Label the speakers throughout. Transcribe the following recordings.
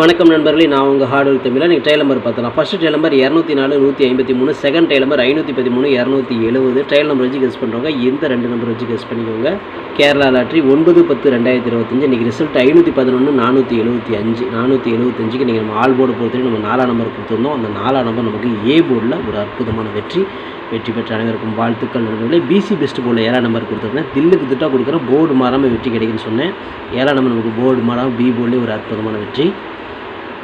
Speaker 1: வணக்கம் நண்பர்களே நான் உங்கள் ஹார்ட் ஒர்க் தமிழா. நீங்கள் ட்ரையல் நம்பர் பார்த்தலாம் ஃபஸ்ட்டு ட்ரையல் நம்பர் இரநூத்தி நாலு நூற்றி ஐம்பத்தி மூணு. செகண்ட் ட்ரையல் நம்பர் ஐநூற்றி பதிமூணு இரநூத்தி எழுபது ட்ரையல் நம்பர் வச்சு கெஸ் பண்ணுறவங்க இந்த ரெண்டு நம்பர் வச்சு கெஸ் பண்ணிக்கோங்க. கேரளா லாட்ரி ஒன்பது பத்து ரெண்டாயிரத்தி இருபத்தஞ்சு. இன்றைக்கி ரிசல்ட் ஐநூற்றி பதினொன்று நானூற்றி எழுபத்தி அஞ்சு. நானூற்றி எழுபத்தஞ்சுக்கு நீங்கள் நம்ம ஆல் போர்டு பொறுத்தவரை நம்ம நாலாம் நம்பர் கொடுத்துருந்தோம். அந்த நாலாம் நம்பர் நமக்கு ஏ போர்டில் ஒரு அற்புதமான வெற்றி வெற்றி பெற்ற அனைவருக்கும் வாழ்த்துக்கள் நண்பர்களே. பிசி பெஸ்ட் போர்டில் ஏழாம் நம்பர் கொடுத்துருந்தேன். தில்லுக்கு திட்டா கொடுக்குறேன் போர்டு மாறாமல் வெற்றி கிடைக்குன்னு சொன்னேன். ஏழாம் நம்பர் நமக்கு போர்டு மாறாமல் பி போர்ட்லேயே ஒரு அற்புதமான வெற்றி.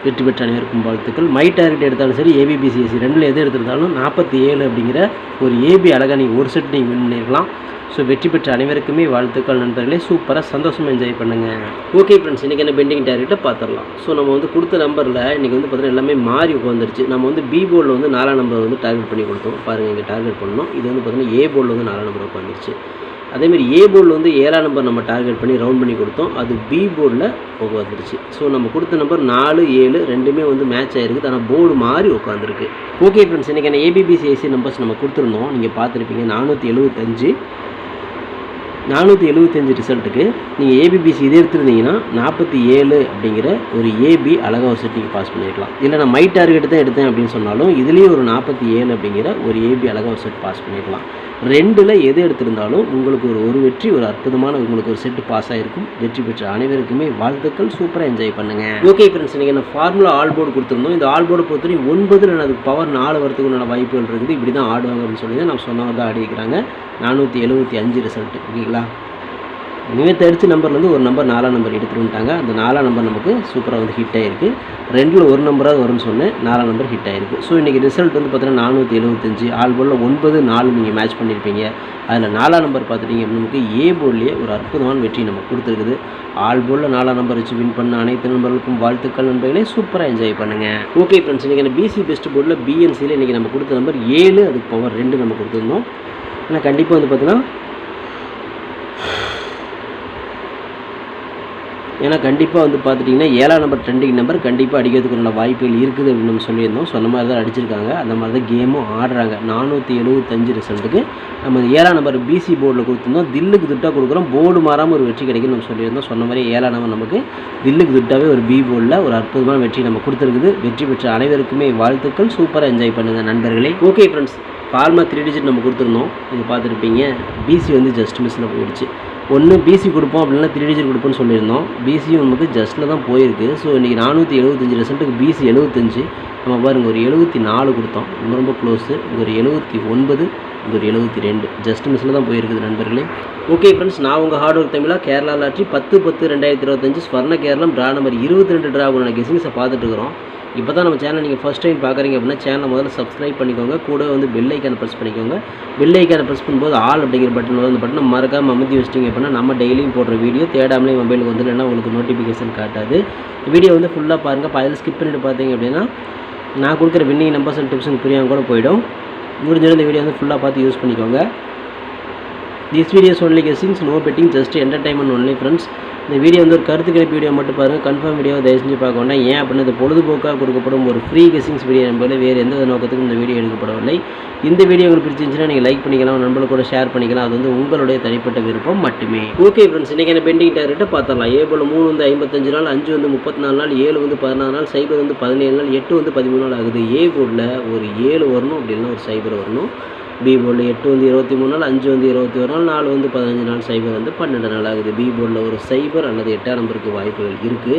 Speaker 1: வெற்றி பெற்ற அனைவருக்கும் வாழ்த்துக்கள். மை டார்கெட் எடுத்தாலும் சரி ஏபிபிசிஎஸ்சி ரெண்டில் எது எடுத்திருந்தாலும் நாற்பத்தி ஏழு அப்படிங்கிற ஒரு ஏபி அழகாக நீங்கள் ஒரு செட் நீங்கள் வின் பண்ணிருக்கலாம். ஸோ வெற்றி பெற்ற அனைவருக்குமே வாழ்த்துக்கள் நண்பர்களே. சூப்பராக சந்தோஷமாக என்ஜாய் பண்ணுங்கள் ஓகே ஃப்ரெண்ட்ஸ் இன்றைக்கி என்ன பெண்டிங் டார்கெட்டை பார்த்துடலாம் ஸோ நம்ம வந்து கொடுத்த நம்பரில் இன்றைக்கி வந்து பார்த்திங்கன்னா எல்லாமே மாறி உட்காந்துருச்சு நம்ம வந்து பி போர்டில் வந்து நாலாம் நம்பர் வந்து டார்கெட் பண்ணி கொடுத்தோம். பாருங்கள் இங்கே டார்கெட் பண்ணோம் இது வந்து பார்த்தீங்கன்னா ஏ போர்டில் வந்து நாலாம் நம்பர் உட்காந்துருச்சு அதேமாதிரி ஏ போர்டில் வந்து ஏழாம் நம்பர் நம்ம டார்கெட் பண்ணி ரவுண்ட் பண்ணி கொடுத்தோம். அது பி போர்டில் உட்காந்துருச்சு ஸோ நம்ம கொடுத்த நம்பர் நாலு ஏழு ரெண்டுமே வந்து மேட்ச் ஆகிருக்கு ஆனால் போர்டு மாறி உட்காந்துருக்கு ஓகே ஃப்ரெண்ட்ஸ் இன்றைக்கி என்ன நம்பர்ஸ் நம்ம கொடுத்துருந்தோம். நீங்கள் பார்த்துருப்பீங்க. நானூற்றி எழுபத்தஞ்சு நானூற்றி எழுபத்தஞ்சு ரிசல்ட்டுக்கு நீங்கள் ஏபிபிசி இது எடுத்துருந்தீங்கன்னா நாற்பத்தி ஏழு அப்படிங்கிற ஒரு ஏபி அழகாக ஒரு செட்டிங் பாஸ் பண்ணியிருக்கலாம் இல்லை நான் மை டார்கெட் தான் எடுத்தேன் அப்படின்னு சொன்னாலும் இதுலேயும் ஒரு நாற்பத்தி ஏழு அப்படிங்கிற ஒரு ஏபி அழகாக ஒரு செட் பாஸ் பண்ணியிருக்கலாம் ரெண்டில் எது எடுத்திருந்தாலும் உங்களுக்கு ஒரு ஒரு வெற்றி ஒரு அற்புதமான உங்களுக்கு ஒரு செட்டு பாஸ் ஆகிருக்கும் வெற்றி பெற்ற அனைவருக்குமே வாழ்த்துக்கள். சூப்பராக என்ஜாய் பண்ணுங்கள் ஓகே ஃப்ரெண்ட்ஸ் இன்றைக்கி என்ன ஃபார்முலா ஆல் போர்டு கொடுத்துருந்தோம். இந்த ஆல் போர்டு பொறுத்தவரை ஒன்பதில் எனக்கு பவர் நாலு வரத்துக்கு உண்டான வாய்ப்புகள் இருக்குது. இப்படி தான் ஆடுவாங்க அப்படின்னு சொல்லி தான் நான் சொன்னவர் தான் ஆடி இருக்கிறாங்க நானூற்றி எழுபத்தி அஞ்சு ரிசல்ட் ஓகேங்களா? நேற்று அடித்த நம்பர்லேருந்து ஒரு நம்பர் நாலாம் நம்பர் எடுத்துகிட்டு வந்துட்டாங்க அந்த நாலாம் நம்பர் நமக்கு சூப்பராக வந்து ஹிட் ஆகிருக்கு ரெண்டில் ஒரு நம்பராக வரும்னு சொன்னேன். நாலாம் நம்பர் ஹிட் ஆகிருக்கு ஸோ இன்றைக்கி ரிசல்ட் வந்து பார்த்தீங்கன்னா நானூற்றி எழுபத்தஞ்சு ஆல் போர்டில் ஒன்பது நாலு நீங்கள் மேட்ச் பண்ணியிருப்பீங்க அதில் நாலாம் நம்பர் பார்த்துட்டீங்க அப்படின்னா நமக்கு ஏ போர்லேயே ஒரு அற்புதமான வெற்றி நமக்கு கொடுத்துருக்குது. ஆல் போர்டில் நாலாம் நம்பர் வச்சு வின் பண்ண அனைத்து நண்பர்களுக்கும் வாழ்த்துக்கள் நண்பர்களே. சூப்பராக என்ஜாய் பண்ணுங்கள் ஓகே ஃப்ரெண்ட்ஸ் இன்றைக்கி பிசி பெஸ்ட் போர்டில் பிஎன்சியில் இன்றைக்கி நம்ம கொடுத்த நம்பர் ஏழு அதுக்கு பவர் ரெண்டு நம்ம கொடுத்துருந்தோம். ஆனால் கண்டிப்பாக வந்து பார்த்தீங்கன்னா ஏன்னா கண்டிப்பாக வந்து பார்த்துட்டிங்கன்னா ஏழாம் நம்பர் ட்ரெண்டிங் நம்பர் கண்டிப்பாக அடிக்கிறதுக்குள்ள வாய்ப்புகள் இருக்குது அப்படின்னு நம்ம சொல்லியிருந்தோம். சொன்ன மாதிரி தான் அடிச்சிருக்காங்க. அந்த மாதிரி தான் கேமும் ஆடுறாங்க. நானூற்றி எழுபத்தஞ்சு ரிசல்ட்டுக்கு நம்ம ஏழாம் நம்பர் பிசி போர்டில் கொடுத்துருந்தோம். தில்லுக்கு திட்டாக கொடுக்குறோம். போர்டு மாறாமல் ஒரு வெற்றி கிடைக்கும்னு நம்ம சொல்லியிருந்தோம். சொன்ன மாதிரி ஏழாம் நம்பர் நமக்கு தில்லுக்கு திட்டாவே ஒரு பி போர்டில் ஒரு அற்புதமான வெற்றி நம்ம கொடுத்துருக்குது. வெற்றி பெற்ற அனைவருக்குமே வாழ்த்துக்கள். சூப்பராக என்ஜாய் பண்ணுங்கள் நண்பர்களே. ஓகே ஃப்ரெண்ட்ஸ் ஃபார்மா த்ரீ டிஜிட் நம்ம கொடுத்துருந்தோம். இது பார்த்துருப்பீங்க. பிசி வந்து ஜஸ்ட் மிஸ்ஸில் போயிடுச்சு. ஒன்று பிசி கொடுப்போம் அப்படின்னா த்ரீ டிஜிட் கொடுப்போம்னு சொல்லியிருந்தோம். பிசியும் நமக்கு ஜஸ்ட்டில் தான் போயிருக்கு. ஸோ இன்றைக்கி நானூற்றி எழுபத்தஞ்சு ரிசல்ட்டுக்கு பிசி எழுபத்தஞ்சு நம்ம பாருங்கள் ஒரு எழுபத்தி நாலு கொடுத்தோம். ரொம்ப ரொம்ப க்ளோஸு இங்கே ஒரு எழுபத்தி ஒன்பது இது ஒரு எழுபத்தி ரெண்டு ஜஸ்ட் மிஸ்ஸில் தான் போயிருக்குது நண்பர்களே. ஓகே ஃப்ரெண்ட்ஸ் நான் உங்கள் ஹார்ட் ஒர்க் தமிழாக கேரளா லாட்ரி பத்து பத்து ரெண்டாயிரத்தி இருபத்தஞ்சு ஸ்வர்ண கேரளம் ட்ரா நம்பர் இருபத்தி ரெண்டு ட்ரா உள்ள கெஸிங்ஸை பார்த்துட்டு இருக்கிறோம் இப்போ தான் நம்ம சேனல் நீங்கள் ஃபஸ்ட் டைம் பார்க்குறீங்க அப்படின்னா சேனலை முதல்ல சப்ஸ்கிரைப் பண்ணிக்கோங்க. கூட வந்து பெல் ஐக்கானை ப்ரெஸ் பண்ணிக்கோங்க. பெல் ஐக்கானை ப்ரெஸ் பண்ணும்போது ஆல் அப்படிங்கிற பட்டன் வந்து பட்டனை மறக்காமல் அமைதி வச்சிட்டிங்க அப்படின்னா நம்ம டெய்லியும் போடுற வீடியோ தேடாமலே மொபைலுக்கு வந்து இல்லைன்னா உங்களுக்கு நோட்டிஃபிகேஷன் காட்டாது. வீடியோ வந்து ஃபுல்லாக பாருங்கள் பதில் ஸ்கிப் பண்ணிட்டு பார்த்தீங்க அப்படின்னா நான் கொடுக்குற வின்னிங் நம்பர்ஸ் அண்ட் டிப்ஸ் புரியாமல் கூட போயிடும். முடிஞ்சிடும் இந்த வீடியோ வந்து ஃபுல்லாக பார்த்து யூஸ் பண்ணிக்கோங்க. This videos only guessings no betting just entertainment only friends இந்த வீடியோ வந்து ஒரு கருத்து கணிப்பு வீடியோ மட்டும் பாருங்கள் கன்ஃபார்ம் வீடியோ தயவு செஞ்சு பார்க்க வேண்டாம். ஏன் அப்படின்னா இது பொழுதுபோக்காக கொடுக்கப்படும் ஒரு ஃப்ரீ கெஸ்டிங்ஸ் வீடியோ என்பதில் வேறு எந்த நோக்கத்துக்கும் இந்த வீடியோ எடுக்கப்படவில்லை. இந்த வீடியோ உங்களுக்கு பிடிச்சிருந்துச்சுன்னா நீங்கள் லைக் பண்ணிக்கலாம். நண்பர்கள் கூட ஷேர் பண்ணிக்கலாம். அது வந்து உங்களுடைய தனிப்பட்ட விருப்பம் மட்டுமே. ஓகே ஃப்ரெண்ட்ஸ் இன்றைக்கி என்ன பெண்டிங் டார்கெட்டை பார்த்துடலாம். ஏ போல் மூணு வந்து ஐம்பத்தஞ்சு நாள் அஞ்சு வந்து முப்பத்தி நாலு நாள் ஏழு வந்து பதினாறு நாள் சைபர் வந்து பதினேழு நாள் எட்டு வந்து பதிமூணு நாள் ஆகுது. ஏ போர்டில் ஒரு ஏழு வரணும் அப்படின்னா ஒரு சைபர் வரணும். பி போர்டில் எட்டு வந்து இருபத்தி மூணு நாள் அஞ்சு வந்து இருபத்தி ஒரு நாள் நாலு வந்து பதினஞ்சு நாள் சைபர் வந்து பன்னெண்டு நாள் ஆகுது. பி போர்டில் ஒரு சைபர் அல்லது எட்டாம் நம்பருக்கு வாய்ப்புகள் இருக்குது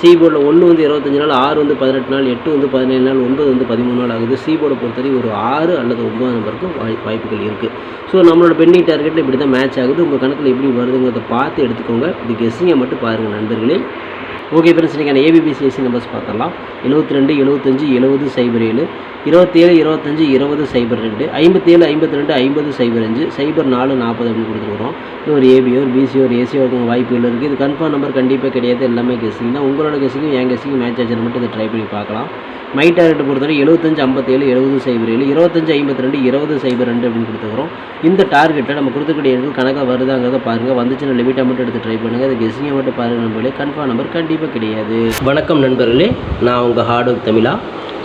Speaker 1: சி போர்டில் ஒன்று வந்து இருபத்தஞ்சு நாள் ஆறு வந்து பதினெட்டு நாள் எட்டு வந்து பதினேழு நாள் ஒன்பது வந்து பதிமூணு நாள் ஆகுது. சி போர்டை பொறுத்தவரை ஒரு ஆறு அல்லது ஒன்பது நம்பருக்கு வாய் வாய்ப்புகள் இருக்குது ஸோ நம்மளோட பெண்டிங் டார்கெட்டில் இப்படி தான் மேட்ச் ஆகுது. உங்கள் கணக்கில் எப்படி வருதுங்கிறத பார்த்து எடுத்துக்கோங்க. இது கெஸ்ஸிங்கை மட்டும் பாருங்கள் நண்பர்களே. ஓகே ஃப்ரெண்ட்ஸ் நீங்கள் ஏபிபிசிஎஸ்சி நம்பர்ஸ் பார்த்துடலாம். எழுபத்தி ரெண்டு எழுபத்தஞ்சு எழுபது சைபர் ஏழு. இருபத்தேழு இருபத்தஞ்சு இருபது சைபர் ரெண்டு. ஐம்பத்தேழு ஐம்பத்தி ரெண்டு ஐம்பது சைபர் அஞ்சு. சைபர் நாலு நாற்பது அப்படின்னு கொடுத்துருக்குறோம். இது ஒரு ஏபியோ ஒரு பிசியோ ஒரு ஏசியோ ஒருத்தவங்க வாய்ப்புகள் இருக்குது இது கன்ஃபார்ம் நம்பர் கண்டிப்பாக கிடையாது. எல்லாமே கெஸ்ஸிங் தான். உங்களோட கெஸ்ஸிங்கும் என் கெஸ்ஸிங்கும் மேட்ச் ஆச்சு மட்டும் இதை ட்ரை பண்ணி பார்க்கலாம். மை டார்கெட் பொறுத்தவரை எழுபத்தஞ்சு ஐம்பத்தேழு எழுபது சைபர் ஏழு. இருபத்தஞ்சு ஐம்பத்தி ரெண்டு இருபது சைபர் ரெண்டு அப்படின்னு கொடுத்துக்கிறோம் இந்த டார்கெட்டை நம்ம கொடுத்துக்கூடிய எண்கள் கணக்காக வருதாங்கிறத பாருங்கள் வந்துச்சுன்னா லிமிட்டாக மட்டும் எடுத்து ட்ரை பண்ணுங்கள் அது கெஸ்ஸிங்கை மட்டும் பாருங்கள் நம்மளே கன்ஃபார்ம் நம்பர் கண்டிப்பாக கிடையாது. வணக்கம் நண்பர்களே நான் உங்கள் ஹார்ட் ஒர்க் தமிழா.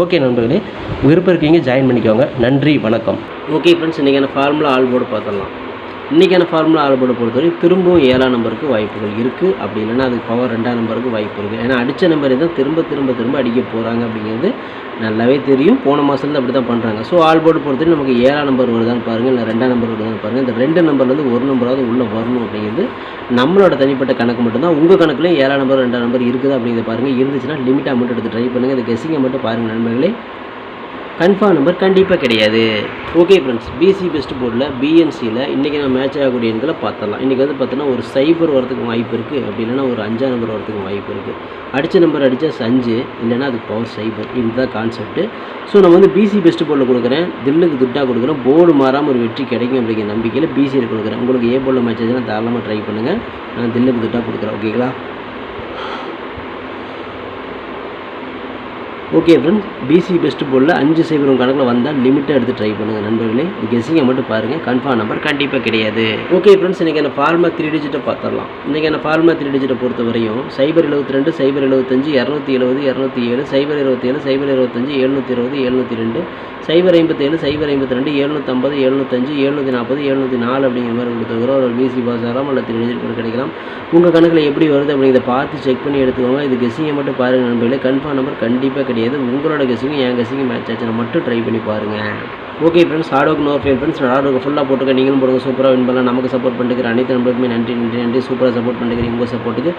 Speaker 1: ஓகே நண்பர்களே விருப்பம் இருக்கீங்க ஜாயின் பண்ணிக்கோங்க. நன்றி வணக்கம். ஓகே ஃப்ரெண்ட்ஸ் இன்றைக்கான ஃபார்முலா ஆல் போர்டு பார்த்துடலாம். இன்றைக்கான ஃபார்முலா ஆல் பொறுத்தவரை திரும்பவும் ஏழாம் நம்பருக்கு வாய்ப்புகள் இருக்குது அப்படி இல்லைன்னா அதுக்கு பவர் ரெண்டாம் நம்பருக்கு வாய்ப்பு இருக்குது ஏன்னா அடித்த நம்பர் தான் திரும்ப திரும்ப திரும்ப அடிக்க போகிறாங்க அப்படிங்கிறது நல்லாவே தெரியும். போன மாதத்துலேருந்து அப்படி தான் பண்ணுறாங்க ஸோ ஆல்போர்டு பொறுத்தவரை நமக்கு ஏழாம் நம்பர் வருதான்னு பாருங்கள் இல்லை ரெண்டாம் நம்பர் வருதான்னு பாருங்கள் இந்த ரெண்டு நம்பர்லேருந்து ஒரு நம்பராவது உள்ளே வரணும் அப்படிங்கிறது நம்மளோட தனிப்பட்ட கணக்கு மட்டும்தான். உங்கள் கணக்குலேயும் ஏழாம் நம்பர் ரெண்டாம் நம்பர் இருக்குது அப்படிங்கிறத பாருங்கள் இருந்துச்சுன்னா லிமிட்டாக மட்டும் எடுத்து ட்ரை பண்ணுங்கள் இந்த கெஸிங்கை மட்டும் பாருங்கள் நண்பர்களே. கன்ஃபார்ம் நம்பர் கண்டிப்பாக கிடையாது. ஓகே ஃப்ரெண்ட்ஸ் பிசி பெஸ்ட் போர்டில் பிஎன்சியில் இன்றைக்கி நம்ம மேட்ச் ஆகக்கூடிய எண்களை பார்த்துடலாம். இன்றைக்கி வந்து பார்த்தோன்னா ஒரு சைபர் வரதுக்கு வாய்ப்பு இருக்குது அப்படி இல்லைன்னா ஒரு அஞ்சாம் நம்பர் வரதுக்கு வாய்ப்பு இருக்குது அடித்த நம்பர் அடித்தா சஞ்சு. இல்லைன்னா அதுக்கு பவர் சைபர் இதுதான் கான்செப்ட்டு ஸோ நம்ம வந்து பிசி பெஸ்ட் போர்டில் கொடுக்குறேன். தில்லுக்கு துட்டாக கொடுக்குறேன். போர்டு மாறாமல் ஒரு வெற்றி கிடைக்கும் அப்படிங்கிற நம்பிக்கையில் பிசியில் கொடுக்குறேன். உங்களுக்கு ஏ போர்டில் மேட்ச் ஆச்சுன்னா தாராளமாக ட்ரை பண்ணுங்கள் நான் தில்லுக்கு துட்டாக கொடுக்குறேன். ஓகேங்களா ஓகே ஃப்ரெண்ட்ஸ் பிசி பெஸ்ட் போலில் அஞ்சு சைபர் கணக்கில் வந்தால் லிமிட்டாக எடுத்து ட்ரை பண்ணுங்கள் நண்பர்களே. இது கெஸிங்கை மட்டும் பாருங்கள் கன்ஃபார்ம் நம்பர் கண்டிப்பாக கிடையாது. ஓகே ஃப்ரெண்ட்ஸ் இன்றைக்கி என்ன ஃபார்மா த்ரீ டிஜிட்டை பார்த்துடலாம். இன்றைக்கி என்ன ஃபார்மா த்ரீ டிஜிட்டை பொறுத்த வரையும் சைபர் எழுபத்தி ரெண்டு சைபர் எழுபத்தஞ்சு இரநூத்தி எழுபது இரநூத்தி ஏழு சைபர் இருபத்தேழு சைபர் இருபத்தஞ்சு எழுநூற்றி இருபது எழுநூற்றி ரெண்டு சைபர் ஐம்பத்தேழு சைபர் ஐம்பத்தி ரெண்டு எழுநூற்றம்பது எழுநூத்தஞ்சு எழுநூற்றி நாற்பது எழுநூற்றி நாலு அப்படிங்கிற மாதிரி கொடுத்துருக்குறோம் ஒரு பிசி பாஸ் ஆகலாம் த்ரீ டிஜிட் கிடைக்கலாம். உங்கள் கணக்கில் எப்படி வருது அப்படிங்கிறத பார்த்து செக் பண்ணி எடுத்துக்கோங்க. இது கெஸிங்கை மட்டும் பாருங்கள் நண்பர்களே. கன்ஃபார்ம் நம்பர் கண்டிப்பாக கிடையாது உங்களோட கெஸிங்கும் என் கெஸிங்கும் மேட்ச் ஆச்சுன்னா மட்டும் ட்ரை பண்ணி பாருங்கள் okay friends hard work no fail friends hard work ஃபுல்லாக போட்டுக்க நீங்களும் போடுங்க சூப்பராக வின் பண்ணலாம். நமக்கு சப்போர்ட் பண்ணிக்கிற அனைத்து நண்பர்களுக்குமே நன்றி நன்றி நன்றி. சூப்பராக சப்போர்ட் பண்ணிக்கிறீங்க உங்கள் சப்போர்ட்டுக்கு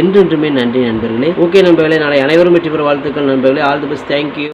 Speaker 1: என்றென்றுமே நன்றி நண்பர்களே. ஓகே நண்பர்களே நாளை அனைவரும் வெற்றி பெற வாழ்த்துக்கள் நண்பர்களே. All the best thank you